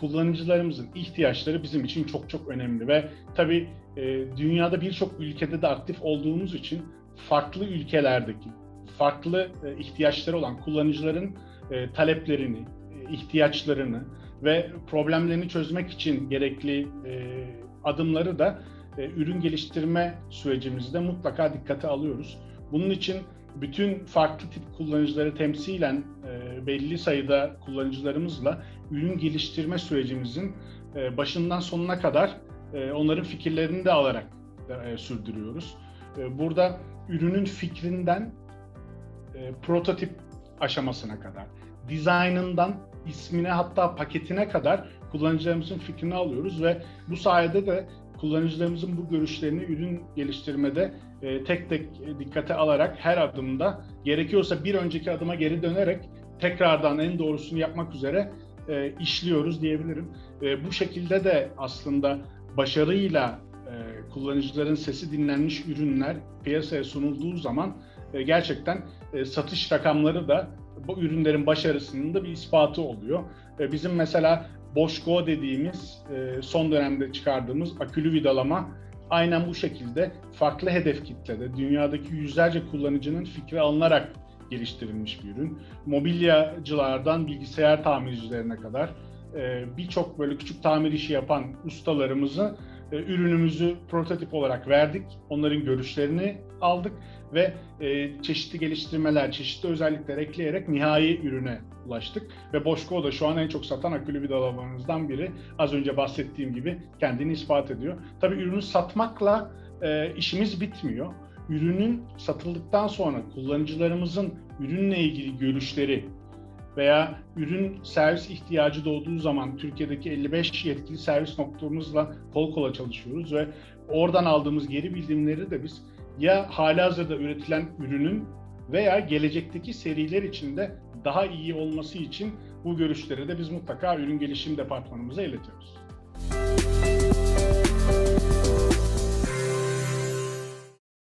kullanıcılarımızın ihtiyaçları bizim için çok çok önemli ve tabii e, dünyada birçok ülkede de aktif olduğumuz için farklı ülkelerdeki farklı e, ihtiyaçları olan kullanıcıların e, taleplerini, e, ihtiyaçlarını ve problemlerini çözmek için gerekli e, adımları da e, ürün geliştirme sürecimizde mutlaka dikkate alıyoruz. Bunun için bütün farklı tip kullanıcıları temsilen e, belli sayıda kullanıcılarımızla ürün geliştirme sürecimizin e, başından sonuna kadar e, onların fikirlerini de alarak e, sürdürüyoruz. E, burada ürünün fikrinden e, prototip aşamasına kadar, dizaynından ismine hatta paketine kadar kullanıcılarımızın fikrini alıyoruz ve bu sayede de kullanıcılarımızın bu görüşlerini ürün geliştirmede e, tek tek dikkate alarak her adımda gerekiyorsa bir önceki adıma geri dönerek tekrardan en doğrusunu yapmak üzere e, işliyoruz diyebilirim. E, bu şekilde de aslında başarıyla e, kullanıcıların sesi dinlenmiş ürünler piyasaya sunulduğu zaman e, gerçekten e, satış rakamları da bu ürünlerin başarısının da bir ispatı oluyor. E, bizim mesela Boşgo dediğimiz e, son dönemde çıkardığımız akülü vidalama aynen bu şekilde farklı hedef kitlede dünyadaki yüzlerce kullanıcının fikri alınarak geliştirilmiş bir ürün. Mobilyacılardan bilgisayar tamircilerine kadar e, birçok böyle küçük tamir işi yapan ustalarımızı e, ürünümüzü prototip olarak verdik. Onların görüşlerini aldık ve e, çeşitli geliştirmeler, çeşitli özellikler ekleyerek nihai ürüne ulaştık. Ve Boşko da şu an en çok satan akülü vidalarımızdan biri. Az önce bahsettiğim gibi kendini ispat ediyor. Tabii ürünü satmakla e, işimiz bitmiyor. Ürünün satıldıktan sonra kullanıcılarımızın ürünle ilgili görüşleri veya ürün servis ihtiyacı doğduğu zaman Türkiye'deki 55 yetkili servis noktamızla kol kola çalışıyoruz ve oradan aldığımız geri bildirimleri de biz ya halihazırda üretilen ürünün veya gelecekteki seriler içinde daha iyi olması için bu görüşleri de biz mutlaka ürün gelişim departmanımıza iletiyoruz.